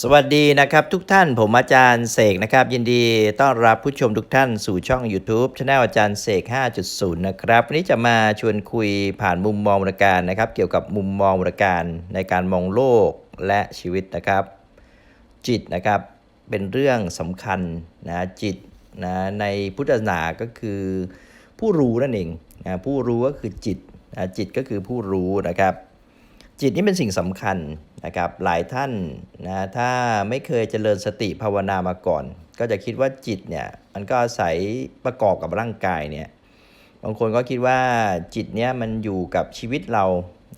สวัสดีนะครับทุกท่านผมอาจารย์เสกนะครับ ยินดีต้อนรับผู้ชมทุกท่านสู่ช่อง YouTube ช anel อาจารย์เสก 5.0 นะครับ วันนี้จะมาชวนคุยผ่านมุมมองวรรณการนะครับ เกี่ยวกับมุมมองวรรณการในการมองโลกและชีวิตนะครับ จิตนะครับเป็นเรื่องสำคัญนะจิตนะในพุทธศาสนาก็คือ ผู้รู้นั่นเองนะผู้รู้ก็คือจิตนะจิตก็คือผู้รู้นะครับ จิตนี่เป็นสิ่งสำคัญนะครับหลายท่านนะถ้าไม่เคยเจริญสติภาวนามาก่อน ก็จะคิดว่าจิตเนี่ยมันก็อาศัยประกอบกับร่างกายเนี่ยบางคนก็คิดว่าจิตเนี่ยมันอยู่กับชีวิตเรา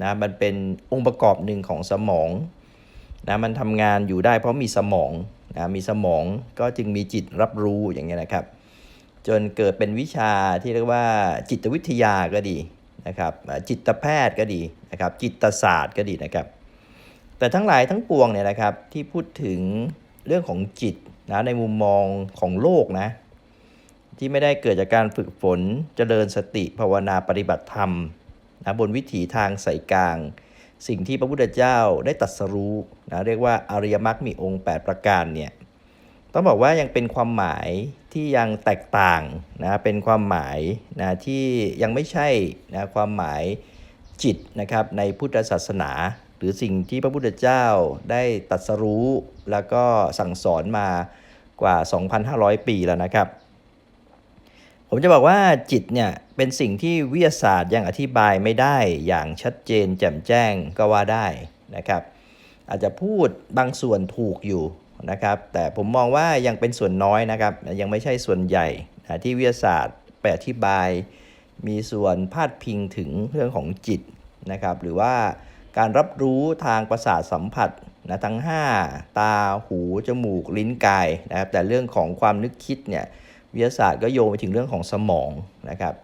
นะมันเป็นองค์ประกอบหนึ่งของสมองนะมันทำงานอยู่ได้เพราะมีสมองนะมีสมองก็จึงมีจิตรับรู้อย่างเงี้ยนะครับ จนเกิดเป็นวิชาที่เรียกว่าจิตวิทยาก็ดี นะครับจิตแพทย์ก็ดีนะครับจิตศาสตร์ก็ดีนะครับ แต่ทั้งหลายทั้งปวงเนี่ยนะครับที่พูดถึงเรื่องของจิตนะในมุมมองของโลกนะที่ไม่ได้เกิดจากการฝึกฝนเจริญสติภาวนาปฏิบัติธรรมนะบนวิถีทางสายกลาง สิ่งที่พระพุทธเจ้าได้ตรัสรู้นะเรียกว่าอริยมรรคมีองค์ 8 ประการเนี่ย ต้องบอกว่ายังเป็นความหมายที่ยังแตกต่างนะเป็นความหมายนะที่ยังไม่ใช่นะความหมายจิตนะครับในพุทธศาสนา หรือสิ่งที่พระพุทธเจ้าได้ตรัสรู้ แล้วก็สั่งสอนมากว่า 2,500 ปีแล้วนะครับ ผมจะบอกว่าจิตเนี่ยเป็นสิ่งที่วิทยาศาสตร์ยังอธิบายไม่ได้อย่างชัดเจนแจ่มแจ้งก็ว่าได้นะครับ อาจจะพูดบางส่วนถูกอยู่ นะครับ แต่ผมมองว่ายังเป็นส่วนน้อยนะครับ ยังไม่ใช่ส่วนใหญ่นะที่วิทยาศาสตร์ไปอธิบาย มีส่วนพาดพิงถึงเรื่องของจิตนะครับ หรือว่าการรับรู้ทางประสาทสัมผัสนะทั้ง 5 ตาหู จมูก ลิ้นกายนะครับ แต่เรื่องของความนึกคิดเนี่ยวิทยาศาสตร์ก็โยงไปถึงเรื่องของสมองนะครับ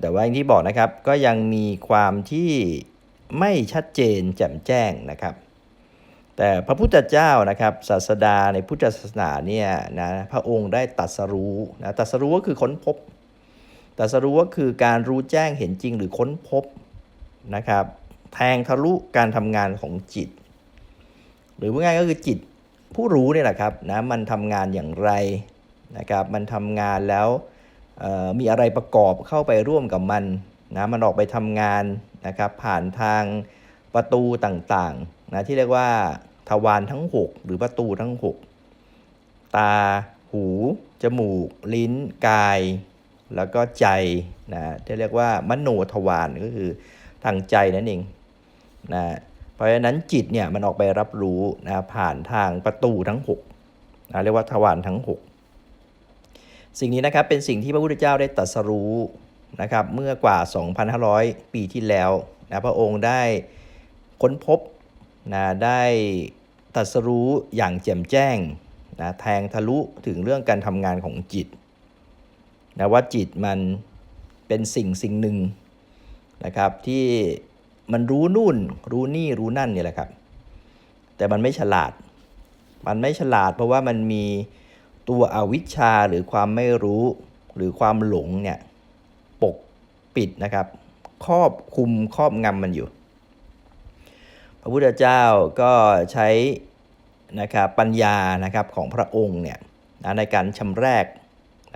แต่ว่าอย่างที่บอกนะครับก็ยังมีความที่ไม่ชัดเจนแจ่มแจ้งนะครับ แต่พระพุทธเจ้านะครับศาสดาในพุทธศาสนาเนี่ยนะพระองค์ได้ตรัสรู้นะตรัสรู้ก็คือค้นพบตรัสรู้ก็คือการรู้แจ้งเห็นจริงหรือค้นพบนะครับ แทงทะลุการทำงานของจิต หรือว่าง่ายก็คือจิตผู้รู้เนี่ยแหละครับนะมันทำงานอย่างไรนะครับ มันทำงานแล้วมีอะไรประกอบเข้าไปร่วมกับมันนะมันออกไปทำงานนะครับ ผ่านทางประตูต่างๆนะที่เรียกว่า ทวารทั้ง 6 หรือประตูทั้ง 6 ตา หู จมูก ลิ้น กาย แล้วก็ใจนะที่เรียกว่ามโนทวารก็คือทางใจนั่นเองนะเพราะฉะนั้นจิตเนี่ยมันออกไปรับรู้นะผ่านทางประตูทั้ง6นะเรียกว่าทวารทั้ง 6 สิ่งนี้นะครับเป็นสิ่งที่พระพุทธเจ้าได้ตรัสรู้นะครับเมื่อกว่า 2,500 ปีที่แล้วนะพระองค์ได้ค้นพบนะได้ ตัสรู้อย่างแจ่มแจ้งนะแทงทะลุถึงเรื่องการทำงานของจิตนะว่าจิตมันเป็นสิ่งสิ่งหนึ่งนะครับที่มันรู้นู่นรู้นี่รู้นั่นเนี่ยแหละครับ แต่มันไม่ฉลาด มันไม่ฉลาดเพราะว่ามันมีตัวอวิชชาหรือความไม่รู้หรือความหลงเนี่ยปกปิดนะครับ ครอบคุมครอบงำมันอยู่ พระพุทธเจ้าก็ใช้นะครับปัญญานะครับของพระองค์เนี่ยนะในการชำแรก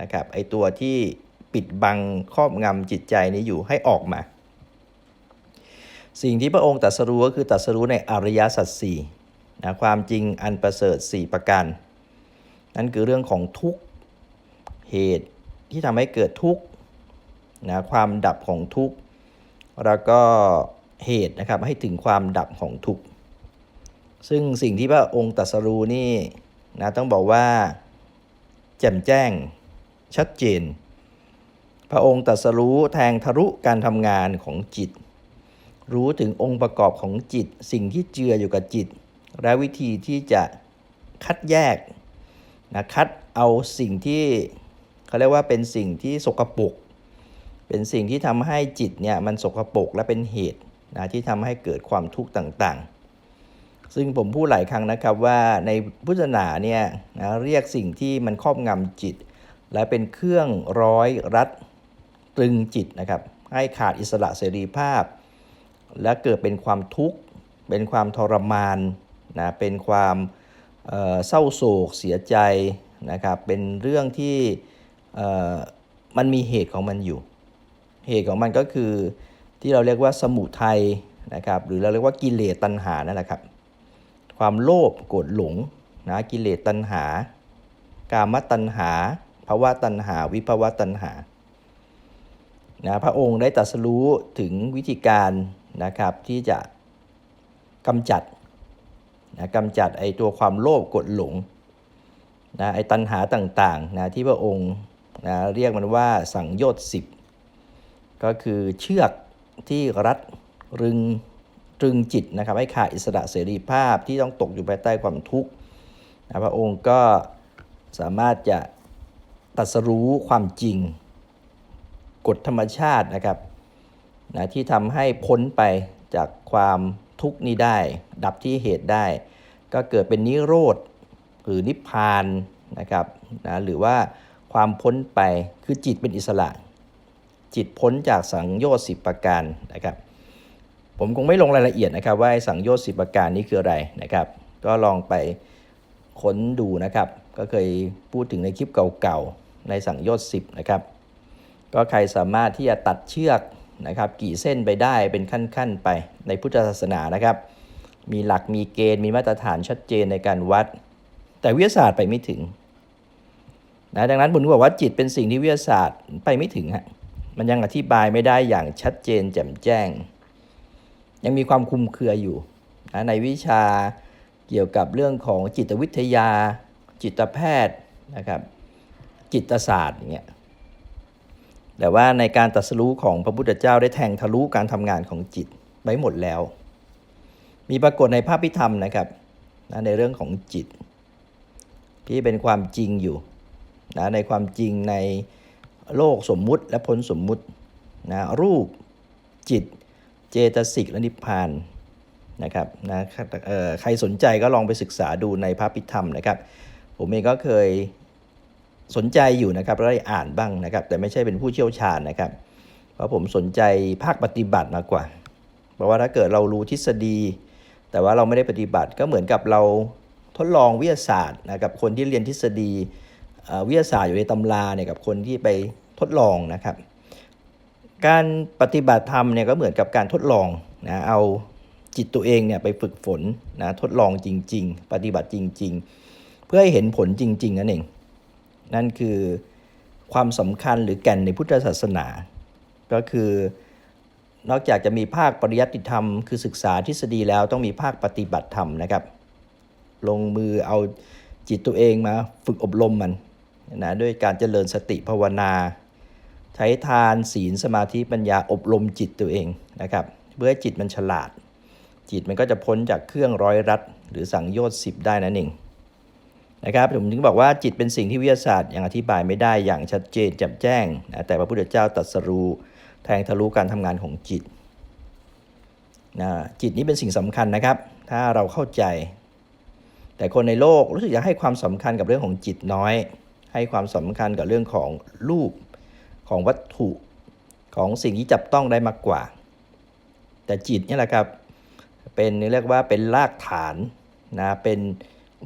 นะครับไอตัวที่ปิดบังครอบงำจิตใจนี้อยู่ให้ออกมา สิ่งที่พระองค์ตรัสรู้ก็คือตรัสรู้ในอริยสัจสี่นะความจริงอันประเสริฐ 4 ประการ นั่นคือเรื่องของทุกเหตุที่ทำให้เกิดทุกนะความดับของทุกแล้วก็ เหตุนะครับ ให้ถึงความดับของทุกข์ซึ่งสิ่งที่พระองค์ตรัสรู้นี่นะต้องบอกว่า แจ่มแจ้งชัดเจน พระองค์ตรัสรู้แทงทะลุการทำงานของจิต รู้ถึงองค์ประกอบของจิต สิ่งที่เจืออยู่กับจิต และวิธีที่จะคัดแยกนะคัดเอาสิ่งที่เขาเรียกว่าเป็นสิ่งที่สกปรกเป็นสิ่งที่ทำให้จิตเนี่ยมันสกปรกและเป็นเหตุ นะที่ทำให้เกิดความทุกข์ต่างๆ ซึ่งผมพูดหลายครั้งนะครับว่าในพุทธศาสนาเนี่ยนะเรียกสิ่งที่มันครอบงำจิต และเป็นเครื่องร้อยรัดตรึงจิตนะครับให้ขาดอิสระเสรีภาพ และเกิดเป็นความทุกข์ เป็นความทรมานนะเป็นความเศร้าโศกเสียใจนะครับเป็นเรื่องที่มันมีเหตุของมันอยู่ เหตุของมันก็คือ ที่เราเรียกว่าสมุทัยนะครับ หรือเราเรียกว่ากิเลสตัณหานั่นแหละครับ ความโลภโกรธหลงนะกิเลสตัณหา กามตัณหาภาวะตัณหา วิภาวะตัณหานะพระองค์ได้ตรัสรู้ถึงวิธีการนะครับที่จะกำจัดนะกำจัดไอตัวความโลภโกรธหลงนะไอตัณหาต่างๆนะที่พระองค์นะเรียกมันว่าสังโยชน์สิบก็คือเชือก ที่รัดรึงตรึงจิตนะครับให้ขาดอิสระเสรีภาพที่ต้องตกอยู่ภายใต้ความทุกข์นะพระองค์ก็สามารถจะตรัสรู้ความจริง กฎธรรมชาตินะครับนะที่ทำให้พ้นไปจากความทุกข์นี้ได้ ดับที่เหตุได้ ก็เกิดเป็นนิโรธหรือนิพพานนะครับนะหรือว่าความพ้นไปคือจิตเป็นอิสระ จิตพ้นจากสังโยชน์สิประการนะครับ ผมคงไม่ลงรายละเอียดนะครับ ว่าสังโยชน์สิประการนี้คืออะไรนะครับ ก็ลองไปค้นดูนะครับ ก็เคยพูดถึงในคลิปเก่าๆในสังโยชน์สิบนะครับ ก็ใครสามารถที่จะตัดเชือกนะครับ กี่เส้นไปได้เป็นขั้นๆไปในพุทธศาสนานะครับ มีหลักมีเกณฑ์มีมาตรฐานชัดเจนในการวัด แต่วิทยาศาสตร์ไปไม่ถึงนะดังนั้นผมถึงบอกว่าจิตเป็นสิ่งที่วิทยาศาสตร์ไปไม่ถึงฮะ มันยังอธิบายไม่ได้อย่างชัดเจนแจ่มแจ้ง ยังมีความคุมเครืออยู่นะในวิชาเกี่ยวกับเรื่องของจิตวิทยา จิตแพทย์นะครับ จิตศาสตร์อย่างเงี้ยแต่ว่าในการตรัสรู้ของพระพุทธเจ้าได้แทงทะลุการทำงานของจิตไว้หมดแล้ว มีปรากฏในภาพพิธรรมนะครับนะในเรื่องของจิต ที่เป็นความจริงอยู่นะในความจริงใน โลกสมมุติและพ้นสมมุตินะรูปจิตเจตสิกและนิพพานนะครับนะใครสนใจก็ลองไปศึกษาดูในพระพิธรรมนะครับ ผมเองก็เคยสนใจอยู่นะครับแล้วได้อ่านบ้างนะครับ แต่ไม่ใช่เป็นผู้เชี่ยวชาญนะครับ เพราะผมสนใจภาคปฏิบัติมากกว่า เพราะว่าถ้าเกิดเรารู้ทฤษฎี แต่ว่าเราไม่ได้ปฏิบัติก็เหมือนกับเราทดลองวิทยาศาสตร์นะกับคนที่เรียนทฤษฎีวิทยาศาสตร์อยู่ในตำราเนี่ยกับคนที่ไป ดลองนะครับ การปฏิบัติธรรมเนี่ยก็เหมือนกับการทดลองนะเอาจิตตัวเองเนี่ยไปฝึกฝนนะทดลองจริง ๆ ปฏิบัติจริง ๆ เพื่อให้เห็นผลจริง ๆ นั่นเอง นั่นคือความสำคัญหรือแก่นในพุทธศาสนา ก็คือนอกจากจะมีภาคปริยัติธรรม คือศึกษาทฤษฎีแล้วต้องมีภาคปฏิบัติธรรมนะครับ ลงมือเอาจิตตัวเองมาฝึกอบรมมันนะด้วยการเจริญสติภาวนา ใช้ทานศีลสมาธิปัญญาอบรมจิตตัวเองนะครับเพื่อจิตมันฉลาด จิตมันก็จะพ้นจากเครื่องร้อยรัดหรือสังโยชน์สิบได้นั่นเองนะครับผมถึงบอกว่าจิตเป็นสิ่งที่วิทยาศาสตร์ยังอธิบายไม่ได้อย่างชัดเจนแจ่มแจ้งนะแต่พระพุทธเจ้าตรัสรู้แทงทะลุการทำงานของจิตนะจิตนี้เป็นสิ่งสำคัญนะครับ ถ้าเราเข้าใจ แต่คนในโลกรู้สึกจะให้ความสำคัญกับเรื่องของจิตน้อย ให้ความสำคัญกับเรื่องของรูป ของวัตถุของสิ่งที่จับต้องได้มากกว่า แต่จิตนี่แหละครับ เป็นเรียกว่าเป็นรากฐานนะเป็น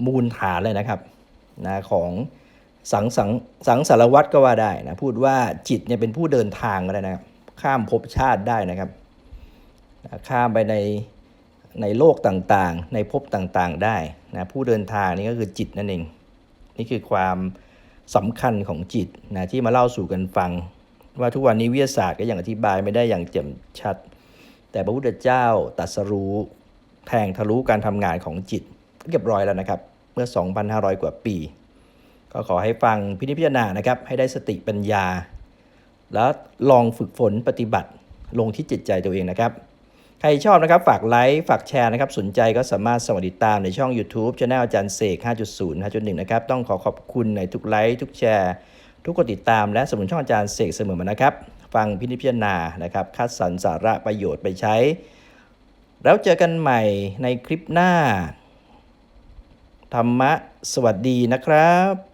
มูลฐานเลยนะครับนะของสังสังสังสารวัตรก็ว่าได้นะพูดว่าจิตเนี่ยเป็นผู้เดินทางก็ได้นะครับข้ามภพชาติได้นะครับ ข้ามไปในในโลกต่างๆ ในภพต่างๆได้นะผู้เดินทางนี่ก็คือจิตนั่นเอง นี่คือความสำคัญของจิตนะที่มาเล่าสู่กันฟัง ว่าทุกวันนี้วิทยาศาสตร์ก็ยังอธิบายไม่ได้อย่างแจ่มชัด แต่พระพุทธเจ้าตรัสรู้แทงทะลุการทำงานของจิตเรียบร้อยแล้วนะครับ เมื่อ 2,500 กว่าปี ก็ขอให้ฟังพินิจพิจารณานะครับ ให้ได้สติปัญญา แล้วลองฝึกฝนปฏิบัติลงที่จิตใจตัวเองนะครับ ใครชอบนะครับฝากไลค์ฝากแชร์นะครับ สนใจก็สามารถสมัครติดตามในช่อง YouTube Channel อาจารย์เสก 5.0 5.1 นะครับ ต้องขอขอบคุณในทุกไลค์ทุกแชร์ ทุกคนติดตามและสมุนช่องอาจารย์เสกเสมอมานะครับ ฟังพินิจพิจารณานะครับ คัดสรรสาระประโยชน์ไปใช้ แล้วเจอกันใหม่ในคลิปหน้า ธรรมะ สวัสดีนะครับ